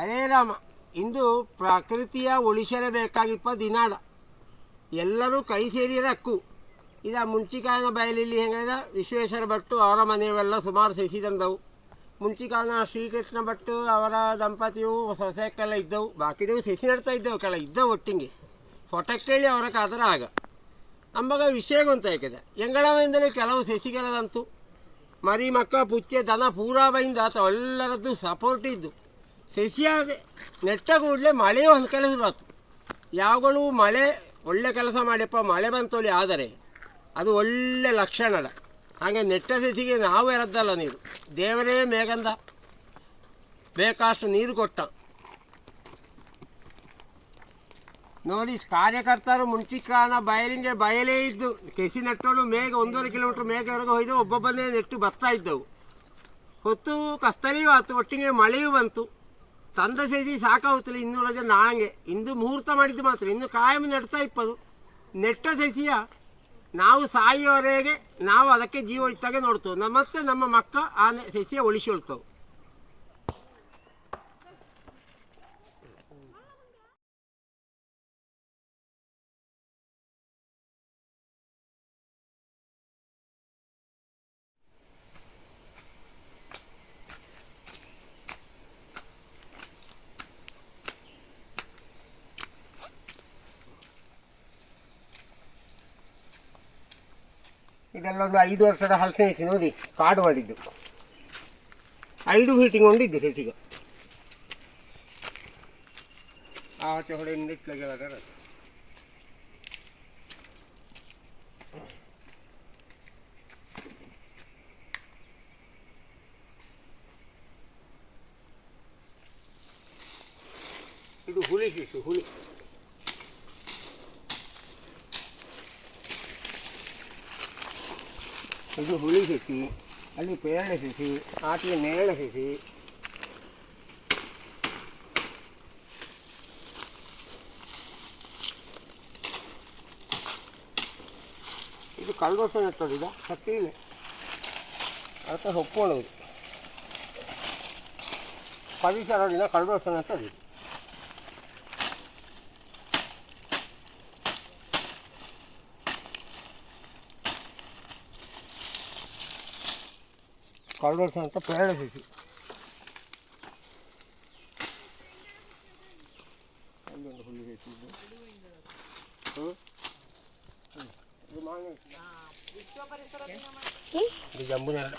ಹರೇ ರಾಮ, ಇಂದು ಪ್ರಕೃತಿಯ ಉಳಿಸಲೇಬೇಕಾಗಿಪ್ಪ ದಿನಾಡ. ಎಲ್ಲರೂ ಕೈ ಸೇರಿರಕ್ಕು ಇದ ಮುಂಚಿಕಾಯನ ಬಯಲಿಲ್ಲಿ ಹೆಂಗದ? ವಿಶ್ವೇಶ್ವರ ಭಟ್ಟು ಅವರ ಮನೆಯವೆಲ್ಲ ಸುಮಾರು ಸಸಿ ತಂದವು ಮುಂಚಿಕಾಯನ ಶ್ರೀಕೃಷ್ಣ ಭಟ್ಟು ಅವರ ದಂಪತಿಯು ಸೊಸೆಕ್ಕೆಲ್ಲ ಇದ್ದವು. ಬಾಕಿದವು ಸಸಿ ನಡ್ತಾ ಇದ್ದವು ಕೆಳ, ಇದ್ದವು ಒಟ್ಟಿಗೆ. ಫೋಟೋ ಕೇಳಿ ಅವರ ಕಾದರ ಆಗ. ಅಂಬಾಗ ವಿಷಯ ಗೊತ್ತಾಯ್ತದೆ ಎಂಗಳವಿಂದಲೇ ಕೆಲವು ಸಸಿಗಳದಂತು ಮರಿ ಮಕ್ಕ ಪುಚ್ಚೆ ದನ ಪೂರಾ ಬೈಂದ ಆತ ಎಲ್ಲರದ್ದು ಸಪೋರ್ಟ್ ಇದ್ದು. ಸಸಿಯಾದ ನೆಟ್ಟ ಕೂಡಲೇ ಮಳೆಯೂ ಒಂದು ಕೆಲಸ ಬಂತು ಯಾವಾಗಲೂ ಮಳೆ ಒಳ್ಳೆ ಕೆಲಸ ಮಾಡಿಯಪ್ಪ ಮಳೆ ಬಂತೋಳಿ ಆದರೆ ಅದು ಒಳ್ಳೆ ಲಕ್ಷಣ ಹಾಗೆ ನೆಟ್ಟ ಸಸಿಗೆ ನಾವು ಎರದ್ದಲ್ಲ ನೀರು. ದೇವರೇ ಮೇಗಂದ ಬೇಕಾಷ್ಟು ನೀರು ಕೊಟ್ಟ. ನೋಡಿ, ಕಾರ್ಯಕರ್ತರು ಮುಂಚಿಕಾನ ಬಯಲಿಂದ ಬಯಲೇ ಇದ್ದು, ಕೆಸಿ ನೆಟ್ಟೋಳು ಮೇಘ, ಒಂದೂವರೆ ಕಿಲೋಮೀಟ್ರ್ ಮೇಘವರೆಗೂ ಹೋಯ್ದು ಒಬ್ಬೊಬ್ಬನೇ ನೆಟ್ಟು ಬರ್ತಾ ಇದ್ದವು. ಹೊತ್ತು ಕಸ್ತರಿಯೂ ಆಯ್ತು ಒಟ್ಟಿಗೆ ಮಳೆಯೂ ಬಂತು. ತಂದ ಸೇಸಿ ಸಾಕಾಗುತ್ತಿಲ್ಲ ಇನ್ನೂರು ಜನ ನಾಳೆ ಇಂದು ಮುಹೂರ್ತ ಮಾಡಿದ್ದು ಮಾತ್ರ. ಇನ್ನು ಕಾಯಂ ನೆಡ್ತಾ ಇಪ್ಪದು. ನೆಟ್ಟ ಸಸಿಯ ನಾವು ಸಾಯುವವರೆಗೆ ನಾವು ಅದಕ್ಕೆ ಜೀವ ಇತ್ತಾಗೆ ನೋಡ್ತೇವೆ. ಮತ್ತೆ ನಮ್ಮ ಮಕ್ಕ ಆ ಸಸಿಯ ಉಳಿಸಿಕೊಳ್ತವೆ ಇದೆಲ್ಲ ಒಂದು ಐದು ವರ್ಷದ ಹಲಸಿನ ನೋಡಿ ಕಾಡು ಮಾಡಿದ್ದು ಐದು ಫೀಟಿಂಗ್ ಒಂದಿದ್ದು ಸಸಿಗೆ ಆಚೆ ಹೊಡೆ ನಿಟ್ಲಾಗೆ ಅದರ ಇದು ಹುಳಿ ಶಿಶು ಹುಳಿ ಇದು ಹುಳಿ ಸಸಿ ಅಲ್ಲಿ ಪೇರಳೆ ಸಸಿ ಆಚೆಗೆ ನೇರಳೆ ಸಸಿ ಇದು ಕಳ್ದೋಸ ನೆಟ್ಟದ್ದು ಈಗ ಸತ್ತಿಲೆ ಅದಕ್ಕೆ ಹೊಕ್ಕೊಳ್ಳೋದು ಪರಿಸರ ದಿನ ಕಳ್ದೋಸ ನೆಟ್ಟದ್ದು ಇದು. ಕಳ್ದೋಸ ಅಂತ ಪೇರಳೆ ಸಸಿ ಅಲ್ಲೊಂದು ಹುಳಿ ಸಸಿ ಇದೆ ಹ್ಮ್? ಹ್ಮ್. ಇದು ಮಾವಿನ ಸಸಿ. ಇದು ಜಂಬು ನೆರಳು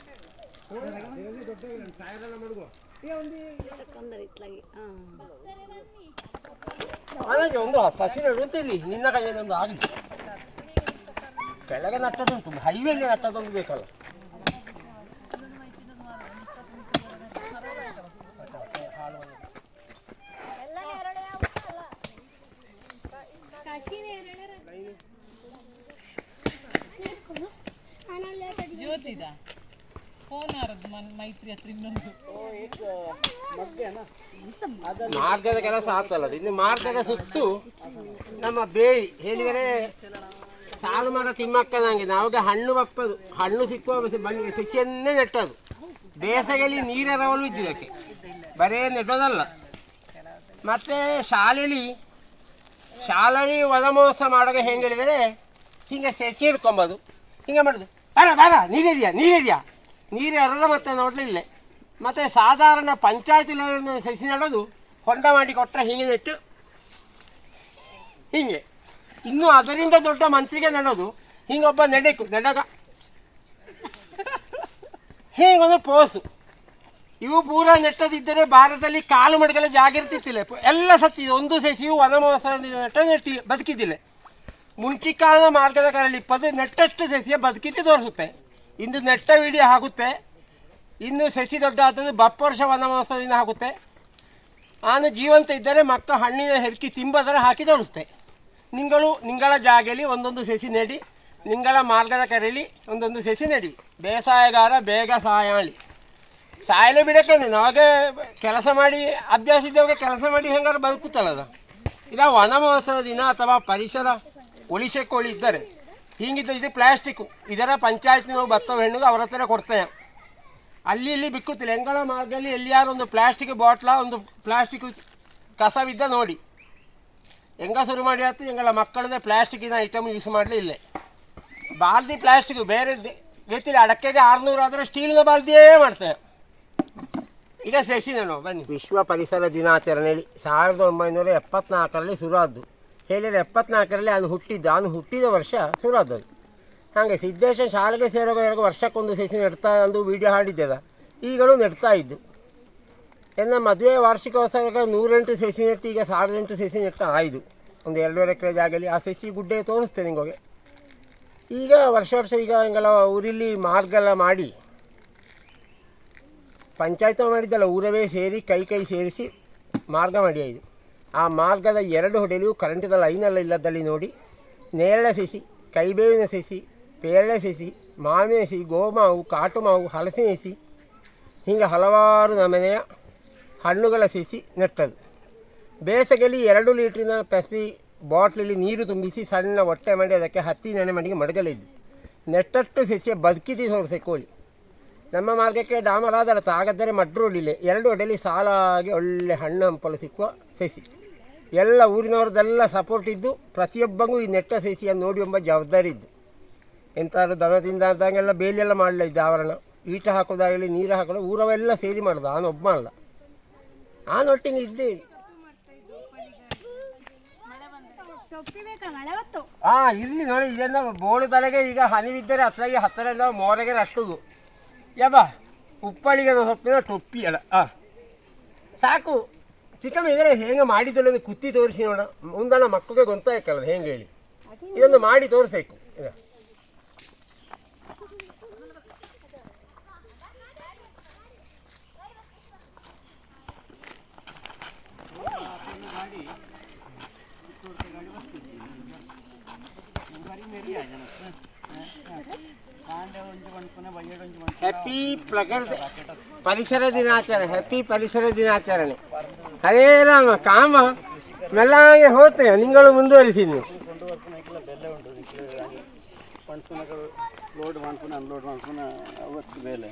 ಹಾಗಾಗಿ ಒಂದು ಸಸಿ ನೆಡುವಂತೇಳಿ ನಿನ್ನ ಕೈಯಲ್ಲಿ ಒಂದು ಆಗಲಿ. ಕೆಳಗೆ ನಟ್ಟದುಂಟು ಹೈವೇಲಿ ನಟ್ಟದೊಂದು ಬೇಕಲ್ಲ. ಮಾರ್ಗದ ಕೆಲಸ ಆತಲ್ಲ ಅದು. ಇನ್ನು ಮಾರ್ಗದ ಸುತ್ತು ನಮ್ಮ ಬೇಯಿ. ಹೇಳಿದರೆ ಸಾಲು ಮರ ತಿಮ್ಮಕ್ಕನಂಗೆ ನಾವು ಹಣ್ಣು ಬಪ್ಪದು. ಹಣ್ಣು ಸಿಕ್ಕುವ ಬಣ್ಣ ಸಸಿಯನ್ನೇ ನೆಟ್ಟದು. ಬೇಸಗೆಯಲ್ಲಿ ನೀರರವಲು ಇದ್ದಿದ್ದಕ್ಕೆ ಬರೇ ನೆಟ್ಟೋದಲ್ಲ. ಮತ್ತು ಶಾಲೆಯಲ್ಲಿ ಶಾಲೆಯಲ್ಲಿ ವದಮೋಸ ಮಹೋತ್ಸವ ಮಾಡುವಾಗ ಹೆಂಗೆ ಹೇಳಿದರೆ? ಹಿಂಗೆ ಸಸಿ ಹಿಡ್ಕೊಂಬೋದು. ಹಿಂಗೆ ಮಾಡೋದು. ಬೇಡ ಬೇಡ, ನೀರಿದೆಯಾ ನೀರಿದೆಯಾ? ನೀರು ಎರಡ ಮತ್ತೆ ನೋಡಲಿಲ್ಲ ಮತ್ತು ಸಾಧಾರಣ ಪಂಚಾಯತಿ ಸಸಿ ನೆಡೋದು ಹೊಂಡ ಮಾಡಿ ಕೊಟ್ಟರೆ ಹೀಗೆ ನೆಟ್ಟು. ಹೀಗೆ. ಇನ್ನು ಅದರಿಂದ ದೊಡ್ಡ ಮಂತ್ರಿಗೆ ನೆಡೋದು. ಹಿಂಗೊಬ್ಬ ನೆಡಕು, ನೆಡಗ. ಹೀಗೊಂದು ಪೋಸು. ಇವು ಪೂರ ನೆಟ್ಟದಿದ್ದರೆ ಭಾರತದಲ್ಲಿ ಕಾಲು ಮಡಗಲ ಜಾಗಿರ್ತಿತ್ತಿಲ್ಲ ಎಲ್ಲ ಸತ್ತಿದೆ ಒಂದು ಸಸಿಯು ವನಮಹೋತ್ಸವದಿಂದ ನೆಟ್ಟ ನೆಟ್ಟಿ ಬದುಕಿದ್ದಿಲ್ಲ. ಮುಂಚಿಕಾಲದ ಮಾರ್ಗದ ಕರಳಿಪ್ಪದು ನೆಟ್ಟಷ್ಟು ಸಸಿಯ ಬದುಕಿದ್ದು ತೋರಿಸುತ್ತೆ. ಇಂದು ನೆಟ್ಟ ವಿಡಿಯೋ ಆಗುತ್ತೆ. ಇನ್ನು ಸಸಿ ದೊಡ್ಡ ಆದದ್ದು ಬಪ್ಪರ್ಷ ವನ ಮಹೋತ್ಸವದಿಂದ ಆಗುತ್ತೆ. ನಾನು ಜೀವಂತ ಇದ್ದರೆ ಮಕ್ಕ ಹಣ್ಣಿನ ಹೆರ್ಕಿ ತಿಂಬದರ ಹಾಕಿ ತೋರಿಸುತ್ತೆ. ನಿಂಗಳು ನಿಂಗಳ ಜಾಗೆಯಲ್ಲಿ ಒಂದೊಂದು ಸಸಿ ನೆಡಿ, ನಿಂಗಳ ಮಾರ್ಗದ ಕರೆಯಲ್ಲಿ ಒಂದೊಂದು ಸಸಿ ನೆಡಿ. ಬೇಸಾಯಗಾರ ಬೇಗ ಸಾಯಾಳಿ. ಸಾಯಲು ಬಿಡಕ್ಕೇನೆ ನಾವಾಗ ಕೆಲಸ ಮಾಡಿ ಅಭ್ಯಾಸ ಇದ್ದವಾಗ ಕೆಲಸ ಮಾಡಿ ಹೆಂಗಾರು ಬದುಕುತ್ತಲ್ಲ ಇದು ವನ ಮಹೋತ್ಸವ ದಿನ ಅಥವಾ ಪರಿಸರ ಕೋಳಿ ಇದ್ದರೆ. ಹೀಗಿದ್ದ ಇದು ಪ್ಲಾಸ್ಟಿಕ್ಕು ಇದರ ಪಂಚಾಯತ್ನವು ಬತ್ತವ ಹೆಣ್ಣಿಗೆ ಅವ್ರ ಹತ್ರ ಕೊಡ್ತೇವೆ ಅಲ್ಲಿ ಇಲ್ಲಿ ಬಿಕ್ಕುತ್ತಿಲ್ಲ. ಹೆಂಗಳ ಮಾರ್ಗದಲ್ಲಿ ಎಲ್ಲಿಯಾರು ಒಂದು ಪ್ಲಾಸ್ಟಿಕ್ ಬಾಟ್ಲ ಒಂದು ಪ್ಲಾಸ್ಟಿಕ್ ಕಸವಿದ್ದ ನೋಡಿ. ಹೆಂಗ ಶುರು ಮಾಡಿ ಆಯ್ತು? ಹೆಂಗಳ ಮಕ್ಕಳದೇ ಪ್ಲಾಸ್ಟಿಕ್ಕಿನ ಐಟಮ್ ಯೂಸ್ ಮಾಡಲಿ ಇಲ್ಲೇ. ಬಾಲ್ದಿ ಪ್ಲಾಸ್ಟಿಕ್ ಬೇರೆ ಗೊತ್ತಿಲ್ಲ. ಅಡಕೆಗೆ ಆರುನೂರು ಆದರೆ ಸ್ಟೀಲ್ನ ಬಾಲ್ದಿಯೇ ಮಾಡ್ತೇವೆ ಈಗ ಸೆಸಿ ನಾನು ಬನ್ನಿ. ವಿಶ್ವ ಪರಿಸರ ದಿನಾಚರಣೆಯಲ್ಲಿ ಸಾವಿರದ ಒಂಬೈನೂರ ಎಪ್ಪತ್ನಾಲ್ಕರಲ್ಲಿ ಶುರುವಾದ್ದು. ಹೇಳಿದರೆ ಎಪ್ಪತ್ನಾಲ್ಕರಲ್ಲಿ ಅವನು ಹುಟ್ಟಿದ್ದು. ಅವನು ಹುಟ್ಟಿದ ವರ್ಷ ಶುರುವಾದದ್ದು ಹಾಗೆ ಸಿದ್ದೇಶ ಶಾಲೆಗೆ ಸೇರೋವರೆಗೂ ವರ್ಷಕ್ಕೊಂದು ಸಸಿ ನೆಡ್ತಾ ಒಂದು ವಿಡಿಯೋ ಹಾಡಿದ್ದೆದ ಈಗಲೂ ನೆಡ್ತಾ ಇದ್ದು. ಎನ್ನ ಮದುವೆ ವಾರ್ಷಿಕೋತ್ಸವಕ್ಕೆ ನೂರೆಂಟು ಸಸಿ ನೆಟ್ಟು, ಈಗ ಸಾವಿರದ ಎಂಟು ಸಸಿ ನೆಟ್ಟ ಆಯಿತು ಒಂದು ಎರಡೂವರೆ ಎಕರೆ ಜಾಗದಲ್ಲಿ ಆ ಸಸಿ ಗುಡ್ಡೆ ತೋರಿಸ್ತೇನೆ ನಿಮಗೆ ಈಗ ವರ್ಷ ವರ್ಷ ಈಗ ಹಿಂಗೆಲ್ಲ ಊರಲ್ಲಿ ಮಾರ್ಗ ಮಾಡಿ, ಪಂಚಾಯತ್ ಮಾಡಿದ್ದಲ್ಲ, ಊರವೇ ಸೇರಿ ಕೈ ಕೈ ಸೇರಿಸಿ ಮಾರ್ಗ ಮಾಡಿ ಆಯ್ದು ಆ ಮಾರ್ಗದ ಎರಡು ಹೊಡೆಯಲು ಕರೆಂಟಿನ ಲೈನಲ್ಲಿ ಇಲ್ಲದಲ್ಲಿ ನೋಡಿ. ನೇರಳೆ ಸಿಸಿ, ಕೈಬೇವಿನ ಸಿಸಿ, ಪೇರಳೆ ಸಿಸಿ, ಮಾವಿನ ಗೋಮಾವು ಕಾಟು ಮಾವು ಹಲಸಿನ ಸಸಿ. ಹೀಗೆ ಹಲವಾರು ನಮನೆಯ ಹಣ್ಣುಗಳ ಸಿಸಿ ನೆಟ್ಟದು ಬೇಸಗೆಯಲ್ಲಿ ಎರಡು ಲೀಟ್ರಿನ ಪೆಪ್ಸಿ ಬಾಟ್ಲಲ್ಲಿ ನೀರು ತುಂಬಿಸಿ ಸಣ್ಣ ಹೊಟ್ಟೆ ಮಾಡಿ ಅದಕ್ಕೆ ಹತ್ತಿ ನೆನೆ ಮಡಿಗೆ ಮಡಗಲಿದ್ದು. ನೆಟ್ಟಷ್ಟು ಸಿಸಿಯ ಬದುಕಿತಿ ಸೋರಿಸೆ ಕೋಳಿ. ನಮ್ಮ ಮಾರ್ಗಕ್ಕೆ ಡಾಮರಾದರ ತಾಗದ್ದರೆ ಮಡ್ರು ಹೊಡಿಲೆ ಎರಡು ಹೊಡೆಯಲ್ಲಿ ಸಾಲಾಗಿ ಒಳ್ಳೆ ಹಣ್ಣು ಹಂಪಲು ಸಿಕ್ಕುವ ಸಸಿ. ಎಲ್ಲ ಊರಿನವ್ರದ್ದೆಲ್ಲ ಸಪೋರ್ಟ್ ಇದ್ದು ಪ್ರತಿಯೊಬ್ಬಂಗೂ ಈ ನೆಟ್ಟ ಸಸಿಯನ್ನು ನೋಡಿ ಎಂಬ ಜವಾಬ್ದಾರಿ ಇದ್ದು. ಎಂತಾದ್ರು ದನದಿಂದ ಆದಂಗೆಲ್ಲ ಬೇಲಿಯೆಲ್ಲ ಮಾಡಲ ಇದ್ದ ಆವರಣ ಈಟ ಹಾಕೋದಾಗಲಿ ನೀರು ಹಾಕೋದು ಊರವೆಲ್ಲ ಸೇರಿ ಮಾಡೋದು. ನಾನು ಒಬ್ಬ ಅಲ್ಲ. ಆ ಇದ್ದೇನೆ. ಇದ್ದೇ ಆ ಇಲ್ಲಿ ನೋಡಿ ಇದನ್ನ ಬೋಳು ತಲೆಗೆ ಈಗ ಹನಿ ಬಿದ್ದರೆ ಹತ್ತಲಾಗಿ ಹತ್ತರಿಂದ ಮೋರೆಗೆ ಅಷ್ಟುಗು ಯಬ್ಬ, ಉಪ್ಪಳಿಗೆ ಸೊಪ್ಪಿನ ಟೊಪ್ಪಿ ಅಲ್ಲ. ಆ. ಸಾಕು. ಚಿಕ್ಕಮ್ಮ ಇದರ ಹೇಗೆ ಮಾಡಿದ್ದಲ್ಲ ಕುತ್ತಿ ತೋರಿಸಿ ನೋಡ. ಮುಂದಣ ಮಕ್ಕಳಿಗೆ ಗೊತ್ತಾಯ್ಕಲ್ಲ ಹೆಂಗೆ ಹೇಳಿ. ಇದನ್ನು ಮಾಡಿ ತೋರಿಸಬೇಕು ಈಗ. ಹ್ಯಾಪಿ ಪ್ರಕೃತಿ ಪರಿಸರ ದಿನಾಚರಣೆ ಹ್ಯಾಪಿ ಪರಿಸರ ದಿನಾಚರಣೆ. ಹರೇ ರಾಮ ಕಾಮ ಮೆಲ್ಲಗೆ ಹೋಗ್ತೇವೆ ನಿಂಗಳು ಮುಂದುವರಿಸಿ ನೀವು ಲೋಡ್ ಮಾಡ್ಕೊಂಡು ಅನ್ಲೋಡ್ ಮಾಡ್ಕೊಂಡು ಅವತ್ತು ಮೇಲೆ